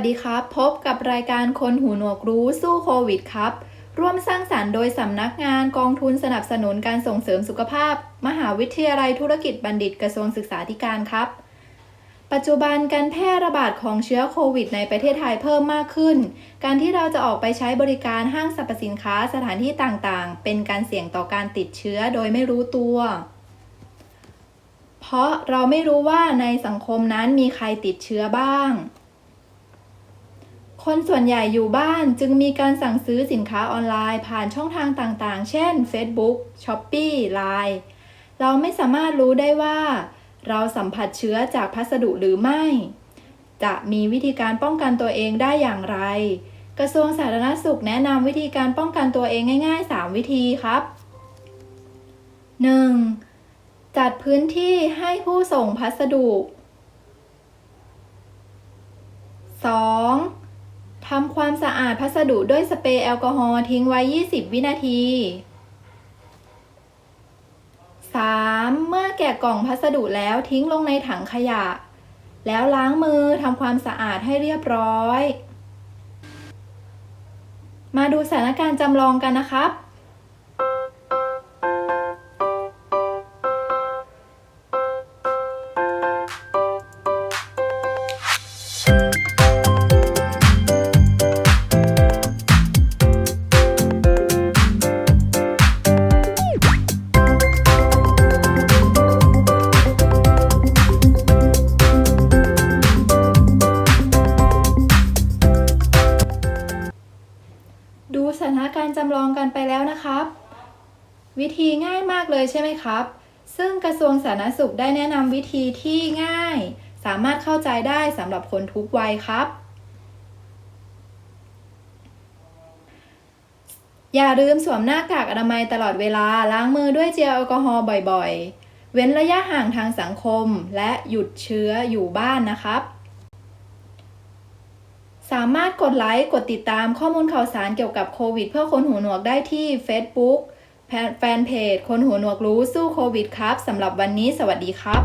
วัสดีครับ พบกับรายการคนหูหนวกรู้สู้โควิดครับ ร่วมสร้างสารรค์โดยสำนักงานกองทุนสนับสนุนการส่งเสริมสุขภาพ มหาวิทยาลัยธุรกิจบัณฑิตกระทรวงศึกษาธิการครับ ปัจจุบันการแพร่ระบาดของเชื้อโควิด ในประเทศไทยเพิ่มมากขึ้น การที่เราจะออกไปใช้บริการห้างสรรพสินค้าสถานที่ต่างๆ เป็นการเสี่ยงต่อการติดเชื้อโดยไม่รู้ตัวเพราะเราไม่รู้ว่าในสังคมนั้นมีใครติดเชื้อบ้าง คนส่วนใหญ่อยู่บ้านจึงมีการสั่งซื้อสินค้าออนไลน์ผ่านช่องทางต่างๆ เช่น Facebook, Shopee, Line เราไม่สามารถรู้ได้ว่า เราสัมผัสเชื้อจากพัสดุหรือไม่ จะมีวิธีการป้องกันตัวเองได้อย่างไร กระทรวงสาธารณสุขแนะนำวิธีการป้องกันตัวเองง่าย ๆ 3 วิธีครับ 1. จัดพื้นที่ให้ผู้ส่งพัสดุ 2. ทำความสะอาดพัสดุด้วยสเปรย์แอลกอฮอล์ทิ้งไว้ 20 วินาที 3. เมื่อแกะกล่องพัสดุแล้วทิ้งลงในถังขยะ แล้วล้างมือทำความสะอาดให้เรียบร้อย มาดูสถานการณ์จำลองกันนะครับ ถานการณ์จำลองกันไปแล้วนะครับ วิธีง่ายมากเลยใช่ไหมครับ ซึ่งกระทรวงสาธารณสุขได้แนะนำวิธีที่ง่าย สามารถเข้าใจได้สำหรับคนทุกวัยครับ อย่าลืมสวมหน้ากากอนามัยตลอดเวลาล้างมือด้วยเจลแอลกอฮอล์บ่อยๆ เว้นระยะห่างทางสังคม และหยุดเชื้ออยู่บ้านนะครับ สามารถกดไลค์ กดติดตามข้อมูลข่าวสารเกี่ยวกับโควิด เพื่อคนหูหนวกได้ที่ Facebook แฟนเพจคนหูหนวกรู้สู้โควิดครับสำหรับวันนี้สวัสดีครับ